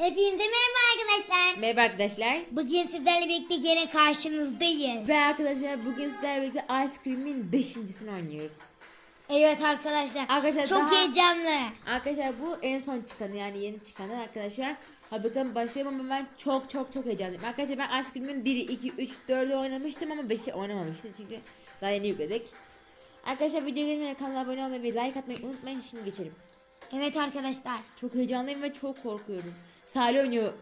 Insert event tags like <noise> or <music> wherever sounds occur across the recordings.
Hepinize merhaba arkadaşlar. Merhaba arkadaşlar. Bugün sizlerle birlikte yine karşınızdayız. Ve arkadaşlar bugün sizlerle birlikte Ice Cream'in 5.sini oynuyoruz. Evet arkadaşlar. Arkadaşlar Çok daha- heyecanlı. Arkadaşlar bu en son çıkanı yani yeni çıkanı arkadaşlar. Hadi bakalım başlayalım ama ben çok çok çok heyecanlıyım. Arkadaşlar ben Ice Cream'in 1'i, 2, 3, 4'ü oynamıştım ama 5'i oynamamıştım çünkü daha yeni yükledik. Arkadaşlar videoya gelmeden kanala abone olmayı ve like atmayı unutmayın. Şimdi geçelim. Evet arkadaşlar. Çok heyecanlıyım ve çok korkuyorum. Salih oynuyor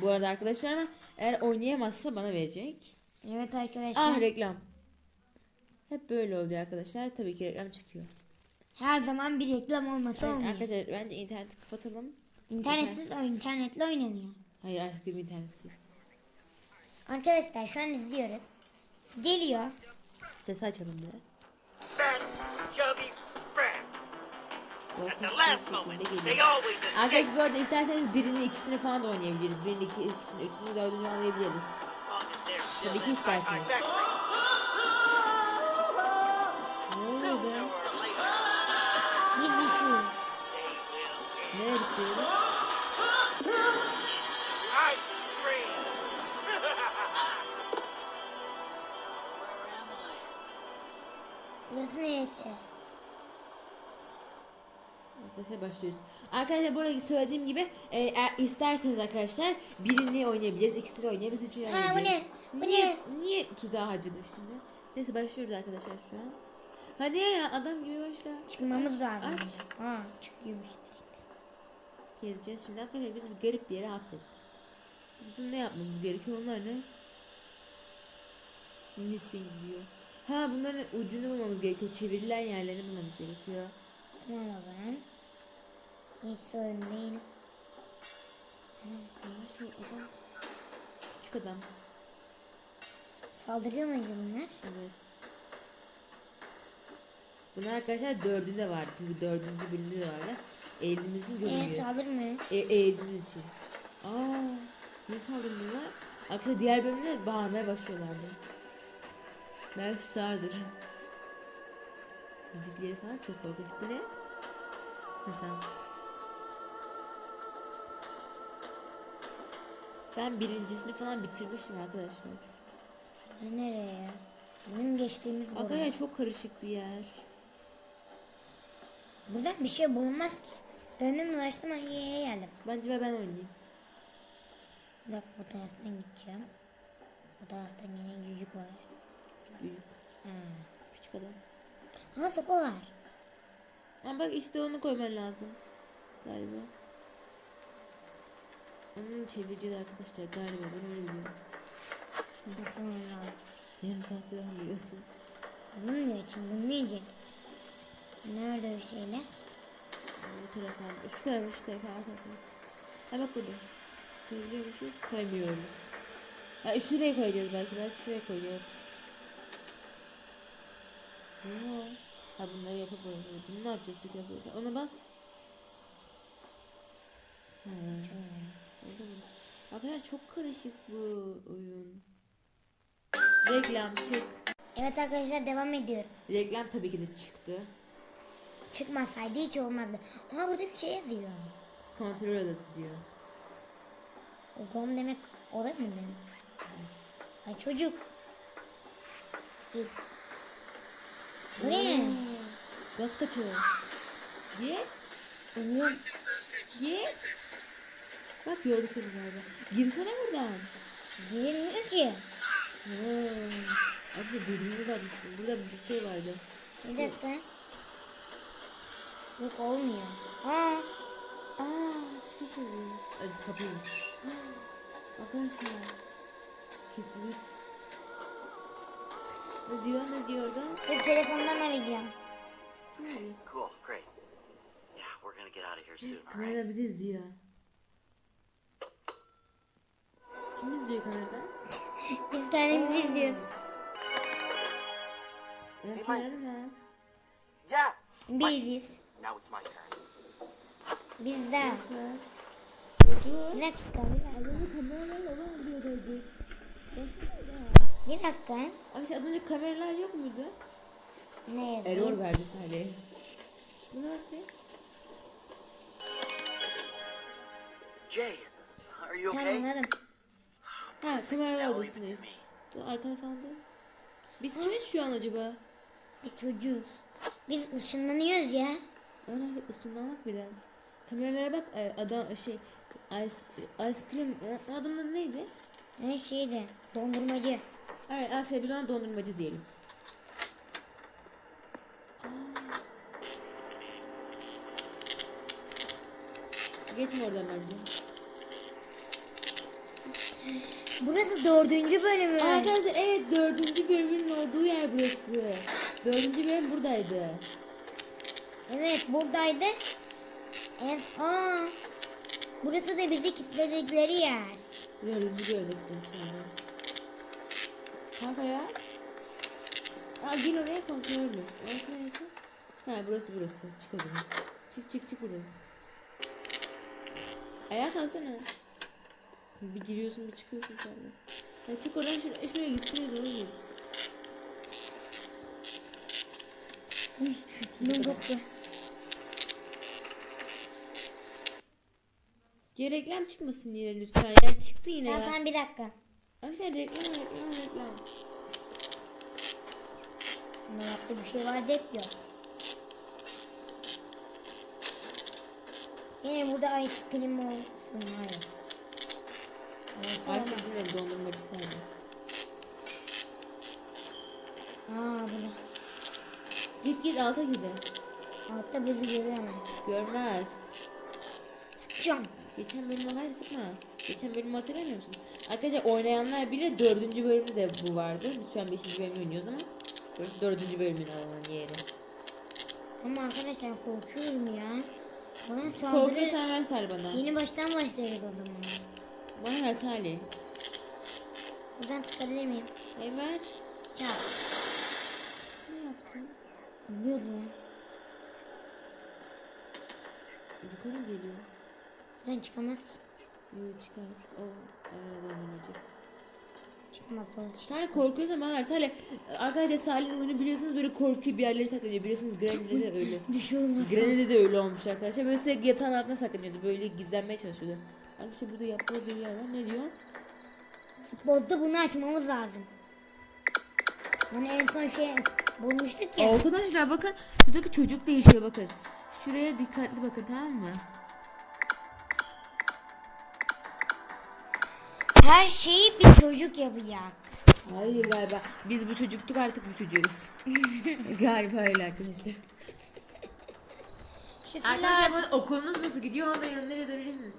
bu arada arkadaşlar ama eğer oynayamazsa bana verecek. Evet arkadaşlar. Ah reklam. Hep böyle oluyor arkadaşlar. Tabii ki reklam çıkıyor. Her zaman bir reklam olması Yani olmuyor. arkadaşlar bence interneti kapatalım. İnternetsiz o internetle oynanıyor. Hayır aşkım internetsiz. Arkadaşlar şu an izliyoruz. Geliyor. Sesi açalım biraz. fat, Arkadaşlar bu arada isterseniz birini ikisini falan da oynayabiliriz. Birini iki, ikisini üçünü dördünü oynayabiliriz. Tabii ki isterseniz. Ne oluyor be? Biz düşüyoruz. Nereye düşüyoruz? Burası neresi? Arkadaşlar başlıyoruz. Arkadaşlar burada söylediğim gibi e, eğer isterseniz arkadaşlar birini oynayabiliriz, ikisini oynayabiliriz, üçünü Ha, bu oynayabiliriz. ne? Bu niye, ne? Niye tuzağa harcadın şimdi? Neyse başlıyoruz arkadaşlar şu an. Hadi ya adam gibi başla. Çıkmamız lazım. Aç. Ha çıkıyormuş. Gezeceğiz şimdi arkadaşlar biz bir garip bir yere hapsettik. Bizim ne yapmamız gerekiyor onlar ne? Missing diyor. Ha bunların ucunu bulmamız gerekiyor. Çevirilen yerlerini bulmamız gerekiyor. Tamam o zaman. Değil. Ya şu adam. Küçük adam. Saldırıyor muydu bunlar? Evet. Bunlar arkadaşlar dördünde var. Çünkü dördüncü bölümde de vardı. Eğildiğimizin Eğer görünüyor. saldırmıyor. E, eğildiğimiz için. Aa, ne saldırdılar? Arkadaşlar diğer bölümde bağırmaya başlıyorlardı. Belki sağırdır. Müzikleri falan çok korkunç. Bu ne? Ha, tamam. Ben birincisini falan bitirmiştim arkadaşlar. Ne nereye ya? Bizim geçtiğimiz boru. Arkadaşlar çok karışık bir yer. Buradan bir şey bulunmaz ki. Döndüm ulaştım aynı yere geldim. Bence ben oynayayım. Bir dakika bu taraftan gideceğim. Bu taraftan yine yüzük var. Büyük. Ha. Küçük adam. Ha sopa var. Ama bak işte onu koyman lazım. Galiba. Onun çeviricili arkadaşlar galiba ben öyle biliyorum. Bakmam lazım. Yarım saatte daha biliyorsun. Bulunmuyor için bulunmayacak. Nerede o şeyler? Bu tarafa Şu tarafa şu tarafa alt tarafa. Ha bak burada. Koyuyormuşuz. Koymuyoruz. Ha şuraya koyacağız belki. Belki şuraya koyacağız. Ne o? Ha bunları yapıp koyuyoruz. Bunu ne yapacağız peki arkadaşlar? Ona bas. Ha. Arkadaşlar çok karışık bu oyun. Reklam çık. Evet arkadaşlar devam ediyoruz. Reklam tabii ki de çıktı. Çıkmasaydı hiç olmazdı. Ama burada bir şey yazıyor. Kontrol odası diyor. Okom demek oda mı demek? Ay çocuk. Git. Bu ne? Gaz kaçıyor. Gir. Ölüyorum. Gir. Bak gördü seni galiba. Girsene buradan. Girilmiyor ki. Hmm. Aslında dürbünü varmış. Burada bir şey vardı. Bir dakika. Yok olmuyor. Aa. Aa çıkış oluyor. Hadi kapıymış. Arkadaşlar. Kilitli. Ne diyor ne diyor da? Dur telefondan arayacağım. Cool, great. Yeah, we're gonna get out of here soon, all right? Kamera bizi izliyor. Kim izliyor kameradan? <laughs> Biz kendimizi izliyoruz. Ben kenarım Yeah. Biziz. Now it's my turn. Bizden. Dur. Bir dakika. Bir dakika. Arkadaşlar az önce kameralar yok muydu? Ne yazıyor? Error verdi Salih. Bu nasıl? Jay, you Tamam okay? anladım. Ha to odasındayız. arkana falan dön. Biz kimiz şu an acaba? Biz çocuğuz. Biz ışınlanıyoruz ya. Ona ışınlanmak bile. Kameralara bak e, adam şey ice, ice cream o, o adamın adı neydi? Her şeyde dondurmacı. Evet arkadaşlar biz ona dondurmacı diyelim. Aa. Geçme oradan bence. Burası dördüncü bölümü. Arkadaşlar evet dördüncü bölümün olduğu yer burası. Dördüncü bölüm buradaydı. Evet buradaydı. Evet. Aa. Burası da bizi kilitledikleri yer. Dördüncü bölümde sonra. Kanka ya. Aa gel oraya kontrollü. Orası neresi? Ha burası burası. Çık o zaman. Çık çık çık buradan. Ayağa kalksana. Bir giriyorsun bir çıkıyorsun sonra. Ya çık oradan şuraya, şuraya git şuraya doğru git. Bunun koptu. Ya reklam çıkmasın yine lütfen. Ya çıktı yine Tamam ya. tamam bir dakika. Arkadaşlar reklam reklam reklam. Dolapta bir şey var def yok. Yine burada ice cream olsun. Hayır. Evet, Ay tamam. sizinle dondurmak isterdim. Aa burada. Git alta gidi. Altta bizi ama. Görmez. Sıkacağım. Geçen bölüm olaydı sıkma. Geçen bölümü hatırlamıyor musun? Arkadaşlar oynayanlar bile dördüncü bölümde de bu vardı. Biz şu an beşinci bölümü oynuyoruz ama burası dördüncü bölümün alanı yeri. Ama arkadaşlar korkuyorum ya. Bana saldırı. sen ver Salih bana. Yeni baştan başlarız o zaman. Bana ver Salih. Buradan çıkabilir miyim? Hey ver. Çal. Ölüyordu lan. Yukarı mı geliyor? Buradan çıkamaz. Yok çıkar. O e, dondurmacı. Çıkamaz sonra. Salih korkuyorsan bana ver. Salih arkadaşlar Salih'in oyunu biliyorsunuz böyle korkuyor bir yerlere saklanıyor. Biliyorsunuz Granny'de de öyle. Düşüyorum nasıl? Granny'de de öyle olmuş arkadaşlar. Böyle sürekli yatağın altına saklanıyordu. Böyle gizlenmeye çalışıyordu. Arkadaşlar burada yapboz diye yer var. Ne diyor? Bodda bunu açmamız lazım. Hani en son şey bulmuştuk ya. Arkadaşlar bakın şuradaki çocuk değişiyor bakın. Şuraya dikkatli bakın tamam mı? Her şeyi bir çocuk yapacak. Hayır galiba. Biz bu çocuktuk artık bu çocuğuz. <laughs> galiba öyle arkadaşlar. Arkadaşlar bu okulunuz nasıl gidiyor onu da yorumlara yazabilirsiniz.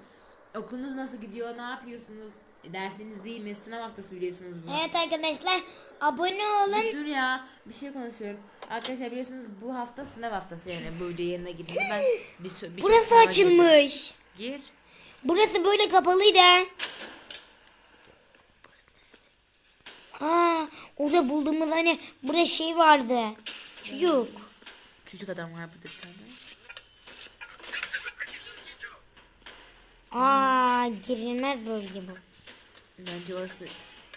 Okulunuz nasıl gidiyor? Ne yapıyorsunuz? Dersiniz değil mi? Sınav haftası biliyorsunuz bunu. Evet arkadaşlar abone olun. Dur ya bir şey konuşuyorum. Arkadaşlar biliyorsunuz bu hafta sınav haftası yani bu video yerine gidince ben <gasps> bir, bir Burası açılmış. Gir. Burası böyle kapalıydı. ha. Aa, orada bulduğumuz hani burada şey vardı. Çocuk. Çocuk adam var burada bir tane. Aa, girilmez bölge bu. Bence orası.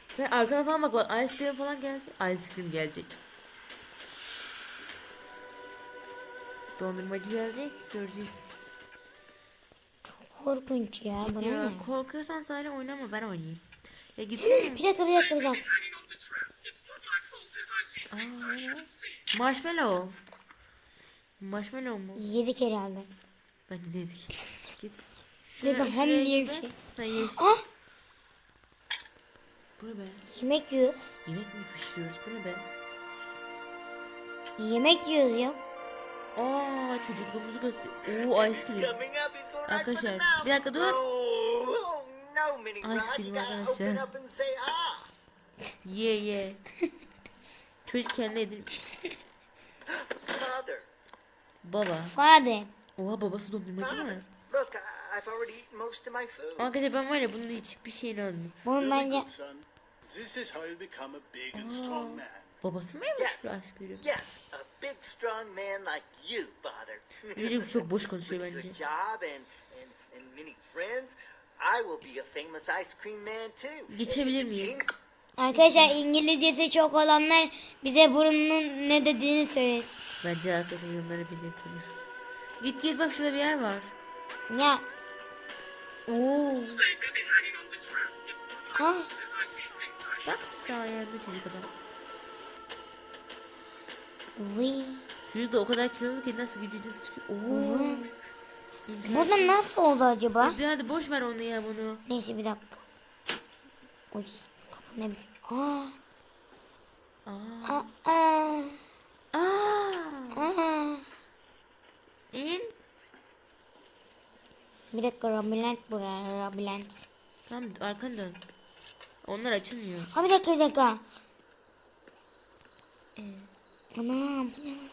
Sen arkana falan bak bak ice cream falan gelecek. Ice cream gelecek. Dondurmacı gelecek göreceğiz. Korkunç ya. Git ya, ne? korkuyorsan sadece oynama ben oynayayım. Ya gitsene. Bir dakika bir dakika bir dakika. Marshmallow. Marshmallow mu? Yedik herhalde. Bence dedik. Git. Bir de ham şuraya diye git bir şey. Ha, ye. Ah Bu ne be? yemek yiyoruz. Yemek mi pişiriyoruz? Bu ne be? Yemek yiyoruz ya. Aa çocukluğumuzu göster. Oo ice cream. Arkadaşlar bir dakika dur. Ice cream arkadaşlar. ah. Ye ye. Çocuk kendi edin. Father, Baba. Fade. Oha babası dondurmacı father. mı? Arkadaşlar ben var ya bunun hiçbir şeyini almıyorum. Bunun bence. This is how you become a big and strong man. Babası mı yapmış Yes, bu aşkları? yes, a big strong man like you, Father. Çocuk çok <laughs> boş konuşuyor With a bence. good job and, and, and many friends, I will be a famous ice cream man too. Geçebilir miyiz? Arkadaşlar İngilizcesi çok olanlar bize bunun ne dediğini söylesin. Bence arkadaşlar yorumları belirtin. Git git bak şurada bir yer var. Ya Oo. Ah, Bak sayende çocuk adam. vıy. Çocuk da o kadar kilolu ki nasıl gücünüz çıkıyor. Oo. Burada nasıl oldu acaba? Hadi hadi boş ver onu ya bunu. Neyse bir dakika. Oy. Biçim? Aa. Aa. Aa. Aa. Aa. Aa. İn. Bir dakika labirent buraya labirent. Tamam arkanı dön. Onlar açılmıyor. Ha bir dakika bir dakika. Ee, Anam bu ne lan?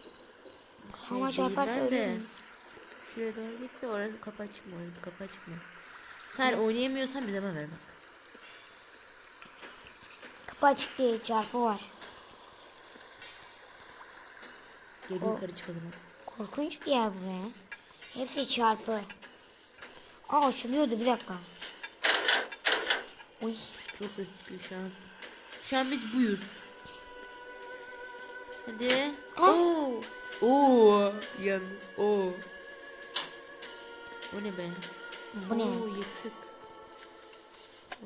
Kafama şey çarparsa ölürüm. Şuraya doğru git de orası kapı açık mı? Orası kapı açık mı? Sen oynayamıyorsan bize ver bak. Kapı açık değil çarpı var. Gel O- yukarı çıkalım. Korkunç bir yer buraya. Hepsi çarpı. Aa açılıyordu bir dakika. Uy. Çok ses çıkıyor şu an. Şu an biz buyuz. Hadi. Ah. Oo. Oo. Yalnız o. O ne be? Bu ne? Oo, yırtık.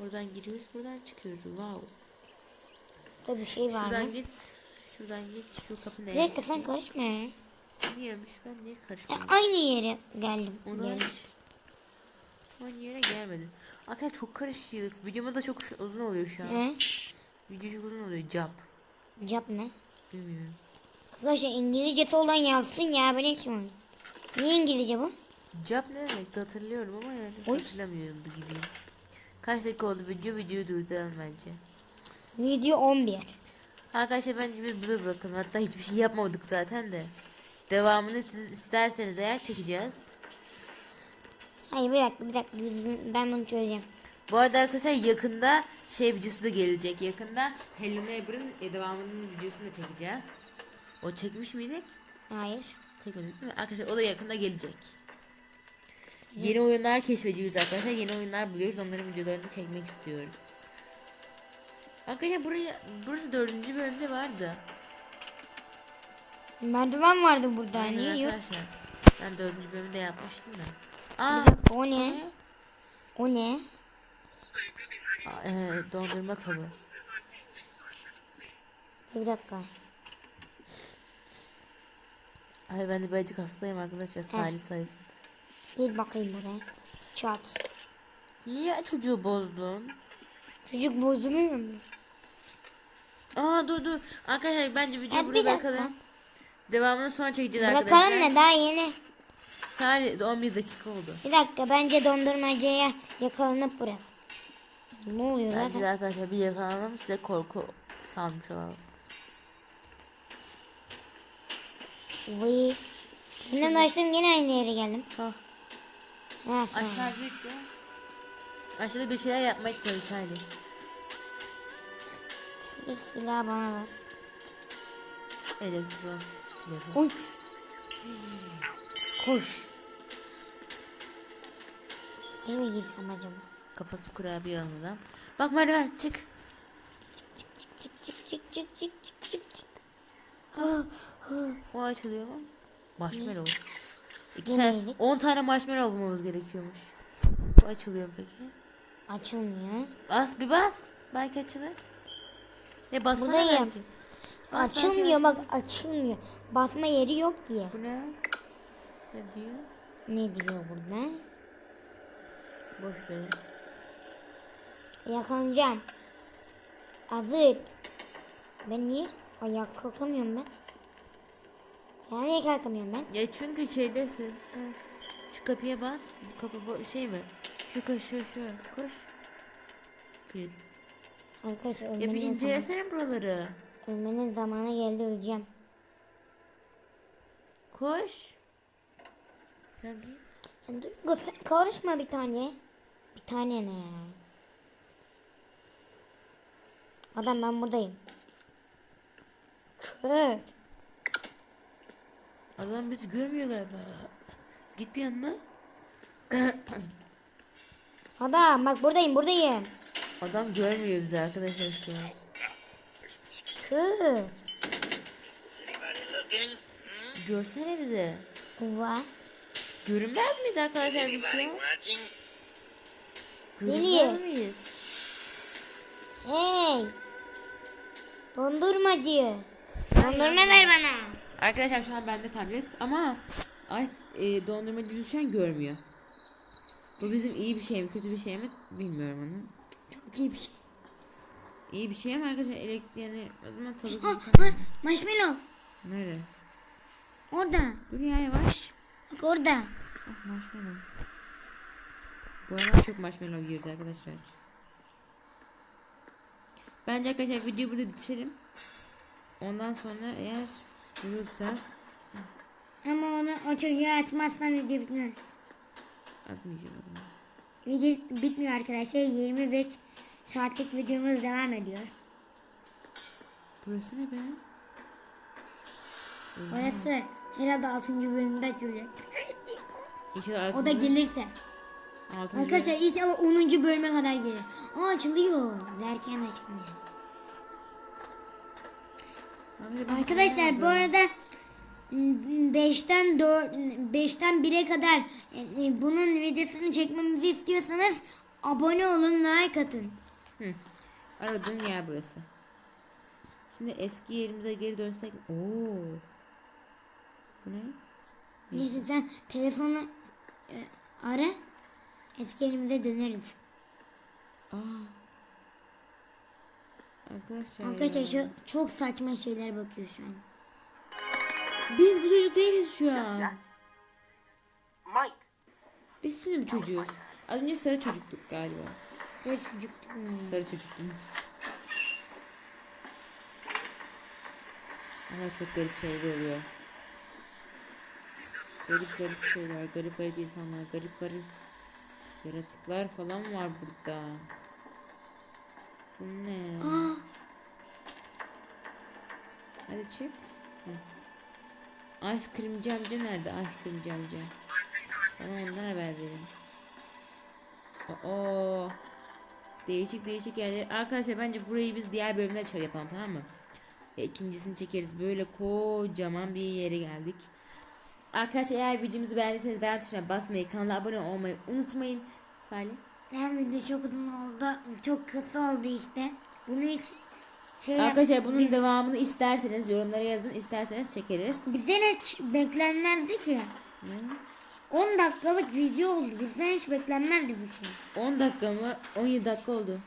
Oradan giriyoruz, buradan çıkıyoruz. Wow. Burada bir şey var Şuradan mı? git. Şuradan git. Şu kapı Bir ne? dakika sen karışma. Niyemiş? Ben niye karışmıyorum? aynı yere geldim. Onu aç. Aynı yere gelmedin. Arkadaşlar çok karışık. Videoma da çok uzun oluyor şu an. He? Video çok uzun oluyor. Jump. Cap ne? Bilmiyorum. Arkadaşlar İngilizcesi olan yazsın ya ben kim oyun? Niye İngilizce bu? Jump ne demek hatırlıyorum ama yani Oy. hatırlamıyorum gibi. Kaç dakika oldu video? Videoyu durduralım bence. Video 11. Arkadaşlar bence biz burada bırakalım. Hatta hiçbir şey yapmadık zaten de. Devamını siz isterseniz eğer çekeceğiz. Hayır bir dakika bir dakika ben bunu çözeceğim. Bu arada arkadaşlar yakında şey videosu da gelecek. Yakında Hello Neighbor'ın devamının videosunu da çekeceğiz. O çekmiş miydik? Hayır. Çekmedik değil mi? Arkadaşlar o da yakında gelecek. Yeni oyunlar keşfediyoruz arkadaşlar. Yeni oyunlar buluyoruz. Onların videolarını çekmek istiyoruz. Arkadaşlar buraya, burası dördüncü bölümde vardı. Merdiven vardı burada Aynen niye yok? arkadaşlar. Ben dördüncü bölümde yapmıştım da. Aa, O ne? O ne? Aa, e, dondurma kabı. Bir dakika. Ay ben de birazcık hastayım arkadaşlar. Salih sayesinde. Gel bakayım buraya. Çat. Niye çocuğu bozdun? Çocuk bozuluyor mu? Aa dur dur. Arkadaşlar bence videoyu burada bırakalım. Devamını sonra çekeceğiz Bırakalım arkadaşlar. ne daha yeni. Sadece 11 dakika oldu. Bir dakika bence dondurmacıya yakalanıp bırak. Ne oluyor Bence de arkadaşlar bir yakalanalım size korku salmış olalım. Vıy. Yine açtım yine aynı yere geldim. Ha. Ha, tamam. Aşağı de. Aşağıda bir şeyler yapmaya çalış hadi. Şu silahı bana ver. Elektro silahı. Oy. Koş. İyi mi girsem acaba? Kafası kurabiye almadan. Bak merdiven çık. Çık çık çık çık çık çık çık çık çık. O açılıyor mu? Marshmallow. İki Ne tane, neydi? 10 tane marshmallow bulmamız gerekiyormuş. Bu açılıyor peki? Açılmıyor. Bas bir bas. Belki açılır. Ne bassana Buradayım. Bas Açılmıyor bak açılmıyor. Basma yeri yok diye. Bu ne? Ne diyor? Ne diyor burada? Boş ver. Yakalanacağım. Hazır. Ben niye? Ayak kalkamıyorum ben. Ya niye kalkamıyorum ben? Ya çünkü şeydesin. Şu kapıya bak. Bu kapı bu şey mi? Şu koş şu şu. Koş. Gir. Arkadaşlar Ya bir ölmenin, incelesene buraları. ölmenin zamanı geldi öleceğim. Koş. Hadi. Ya dur dur, sen karışma bir tane. Bir tane ne ya? Adam ben buradayım. Kör. Adam bizi görmüyor galiba. Git bir yanına. <clears throat> Adam bak buradayım buradayım. Adam görmüyor bizi arkadaşlar şu an. Kör. Görsene bize. Uva. Görünmez miydi arkadaşlar an? watching? Var mıyız? Hey. Dondurmacı. Dondurma ver bana. Arkadaşlar şu an bende tablet ama Ice e, şu an görmüyor. Bu bizim iyi bir şey mi kötü bir şey mi bilmiyorum onu. Çok iyi bir şey. İyi bir şey ama arkadaşlar elektrik yani o zaman Ha, ha, marshmallow. Nerede? Orada. Dur ya yavaş. Bak orada. Ah marshmallow. Bu aralar çok marshmallow yiyoruz arkadaşlar. Bence arkadaşlar videoyu burada bitirelim. Ondan sonra eğer bulursa Ama onu o çocuğa atmazsan video bitmez. atmayacağım o zaman. Video bitmiyor arkadaşlar. 25 saatlik videomuz devam ediyor. Burası ne be? Orası herhalde 6. bölümde açılacak. O da gelirse. Altıncı Arkadaşlar inşallah 10. bölüme kadar gelir. Aa açılıyor. Derken açılmıyor. bölüm- Arkadaşlar bu arada 5'ten 4 5'ten 1'e kadar e, bunun videosunu çekmemizi istiyorsanız abone olun, like atın. Hı. Aradığım yer burası. Şimdi eski yerimize geri dönsek. Oo. Bu ne? Neyse sen telefonu e, ara. Eski elimize döneriz. Aa. Arkadaşlar. Arkadaşlar şu çok saçma şeyler bakıyor şu an. Biz bu çocuk değiliz şu an. Mike. Biz şimdi bir çocuğuz. Az önce sarı çocuktuk galiba. Şöyle çocuk Sarı çocuktum. Ama çok garip şeyler oluyor. Garip garip şeyler, garip garip insanlar, garip garip yaratıklar falan var burada. Bu ne? Aa, <gasps> Hadi çık. Heh. Ice creamci amca nerede? Ice creamci amca. Bana ondan haber verin. Oo. Değişik değişik yerler. Arkadaşlar bence burayı biz diğer bölümde açalım yapalım tamam mı? E, ikincisini çekeriz. Böyle kocaman bir yere geldik. Arkadaşlar eğer videomuzu beğendiyseniz beğen tuşuna basmayı, kanala abone olmayı unutmayın. Salih. ben video çok uzun oldu. Çok kısa oldu işte. Bunu hiç şey yap- Arkadaşlar bunun devamını isterseniz yorumlara yazın. isterseniz çekeriz. Bizden hiç beklenmezdi ki. Ne? 10 dakikalık video oldu. Bizden hiç beklenmezdi bu şey. 10 dakika mı? 17 dakika oldu.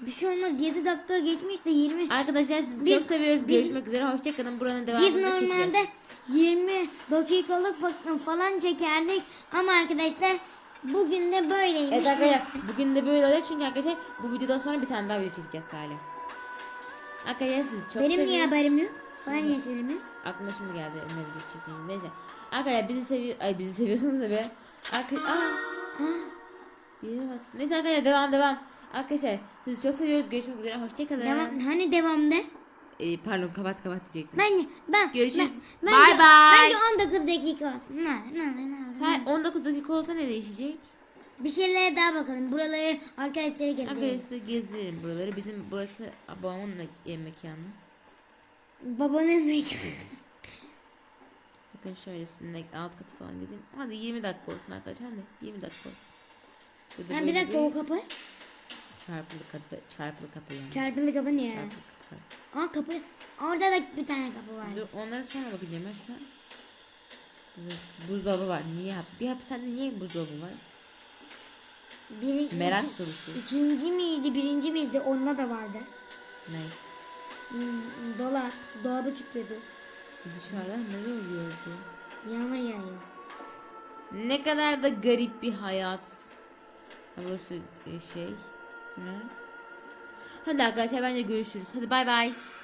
Bir şey olmaz 7 dakika geçmiş de 20. Arkadaşlar sizi Biz- çok seviyoruz. biz- Görüşmek üzere. Hoşçakalın. Buranın devamını Biz da normalde çekeceğiz. 20 dakikalık fa- falan çekerdik ama arkadaşlar bugün de böyleymiş. Evet arkadaşlar bugün de böyle olacak çünkü arkadaşlar bu videodan sonra bir tane daha video çekeceğiz Salih. Arkadaşlar sizi çok Benim seviyoruz. niye haberim yok? Bana niye söylemiyor? Aklıma şimdi geldi ne video çekeyim. Neyse. Arkadaşlar bizi seviyor ay bizi seviyorsunuz da be. Arkadaşlar. Neyse arkadaşlar devam devam. Arkadaşlar sizi çok seviyoruz. Görüşmek üzere. Hoşçakalın. Devam, hani devamda? Ee, pardon kapat kapat diyecektim. Bence ben Görüşürüz. Ben, Bye bence, bye. Bence 19 dakika olsun. Ne, ne, ne. Hayır 19 dakika olsa ne değişecek? Bir şeylere daha bakalım. Buraları arkadaşlara gezelim. Arkadaşlar gezdirelim buraları. Bizim burası babamın me- mekanı. Babanın mekanı. <laughs> Bakın şöyle sizinle alt katı falan gezeyim. Hadi 20 dakika olsun arkadaşlar. Hadi 20 dakika olsun. Burada Ha, bir böyle dakika o kapı. Çarpılı kapı, çarpılı kapı yani. Çarpılı kapı niye? Çarpılı kapı. Aa kapı. Orada da bir tane kapı var. Dur, onlara sonra bakacağım ben şu an. Buzdolabı var. Niye? Bir hapishanede niye buzdolabı var? Biri, Merak iki- sorusu. İkinci miydi, birinci miydi? Onda da vardı. Ne? Hmm, dolap, dolabı kilitliyordu. Dışarıda ne oluyor bu? Yağmur yağıyor. Ne kadar da garip bir hayat. Ha, burası e, şey. Ne? 潘大哥，下班就给我说，拜拜。